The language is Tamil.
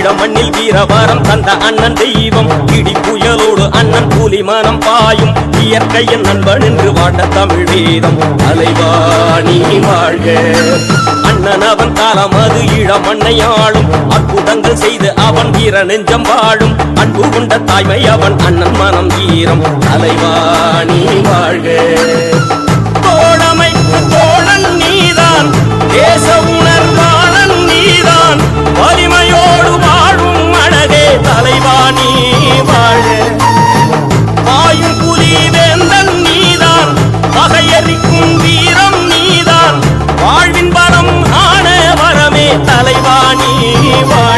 ஈழ மண்ணில் வீரவாரம் தந்த அண்ணன் தெய்வம். இடி புயலோடு அண்ணன் கூலி மனம் பாயும். இயற்கையின் நண்பன் என்று வாட்ட தமிழ் வேதம். அலைவாணி வாழ்க. அண்ணன் அவன் காலம் அது ஈழ மண்ணை ஆளும். அற்புதங்கள் செய்து அவன் வீர நெஞ்சம் வாழும். அன்பு கொண்ட தாய்மை அவன் அண்ணன் மனம் வீரம் அலைவாணி வாழ்க. ಜೀವಾ